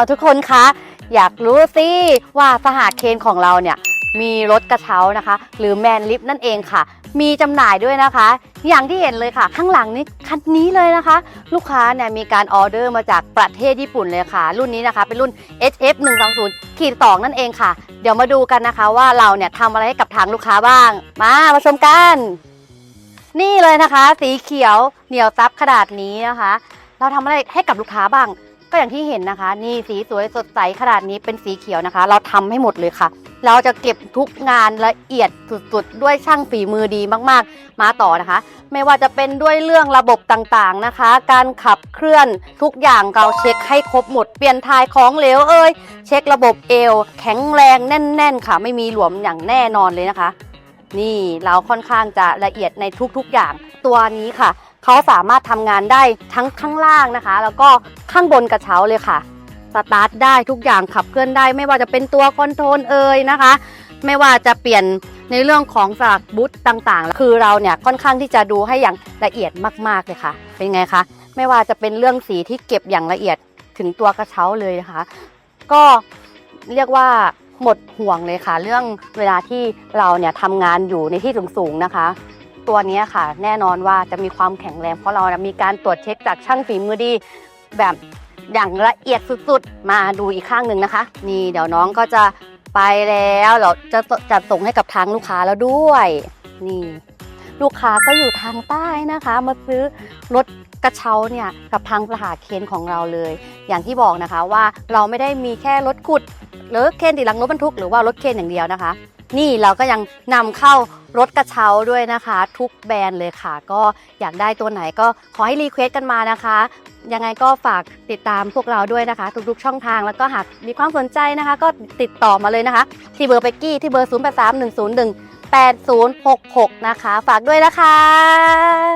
าทุกคนคะ อยากรู้สิว่าสหเคนของเราเนี่ยมีรถกระเช้านะคะ หรือแมนลิฟต์นั่นเองค่ะ มีจำหน่ายด้วยนะคะ อย่างที่เห็นเลยค่ะ ข้างหลังนี่คันนี้เลยนะคะ ลูกค้าเนี่ยมีการออเดอร์มาจากประเทศญี่ปุ่นเลยค่ะ รุ่นนี้นะคะ เป็นรุ่น HF 1 2 0ขีด2นั่นเองค่ะ เดี๋ยวมาดูกันนะคะว่าเราเนี่ยทำอะไรให้กับทางลูกค้าบ้าง มามาชมกัน นี่เลยนะคะ สีเขียวเหนียวซับขนาดนี้นะคะ เราทำอะไรให้กับลูกค้าบ้าง ก็อย่างที่เห็นนะคะ นี่สีสวยสดใสขนาดนี้เป็นสีเขียวนะคะ เราทำให้หมดเลยค่ะ เราจะเก็บทุกงานละเอียดสุดๆ ด้วยช่างฝีมือดีมากๆ มาต่อนะคะ ไม่ว่าจะเป็นด้วยเรื่องระบบต่างๆนะคะ การขับเคลื่อนทุกอย่างเราเช็คให้ครบหมดเปลี่ยนทายของเหลวเอ่ยเช็คระบบเอว แข็งแรงแน่น ๆ ค่ะ ไม่มีหลวมอย่างแน่นอนเลยนะคะ นี่เราค่อนข้างจะละเอียดในทุกๆอย่างตัวนี้ค่ะ เขาสามารถทำงานได้ทั้งข้างล่างนะคะ แล้วก็ข้างบนกระเช้าเลยค่ะสตาร์ทได้ทุกอย่างขับเคลื่อนได้ ไม่ว่าจะเป็นตัวคอนโทรลเอ่ยนะคะ ไม่ว่าจะเปลี่ยนในเรื่องของสลักบูทต่างๆ คือเราเนี่ยค่อนข้างที่จะดูให้อย่างละเอียดมากๆเลยค่ะ เป็นไงคะไม่ว่าจะเป็นเรื่องสีที่เก็บอย่างละเอียดถึงตัวกระเช้าเลยนะคะ ก็เรียกว่าหมดห่วงเลยค่ะ เรื่องเวลาที่เราเนี่ยทำงานอยู่ในที่สูงๆนะคะ ตัวนี้ค่ะ แน่นอนว่าจะมีความแข็งแรงเพราะเรานะมีการตรวจเช็คจากช่างฝีมือดี แบบอย่างละเอียดสุดๆ มาดูอีกข้างหนึ่งนะคะ นี่เดี๋ยวน้องก็จะไปแล้วเราจะจัดส่งให้กับทางลูกค้าแล้วด้วย นี่ ลูกค้าก็อยู่ทางใต้นะคะ มาซื้อรถกระเช้าเนี่ยกับทางสหาเคนของเราเลย อย่างที่บอกนะคะว่าเราไม่ได้มีแค่รถขุด หรือเคนติดหลังรถบรรทุกหรือว่ารถเคนอย่างเดียวนะคะ นี่เราก็ยังนำเข้ารถกระเช้าด้วยนะคะ ทุกแบรนด์เลยค่ะ ก็อยากได้ตัวไหนก็ขอให้รีเควสต์กันมานะคะ ยังไงก็ฝากติดตามพวกเราด้วยนะคะ ทุกๆช่องทางแล้วก็หากมีความสนใจนะคะ ก็ติดต่อมาเลยนะคะ ที่เบอร์เบกกี้ที่เบอร์ 0 8 3 1 0 1 8 0 6 6 นะคะ ฝากด้วยนะคะ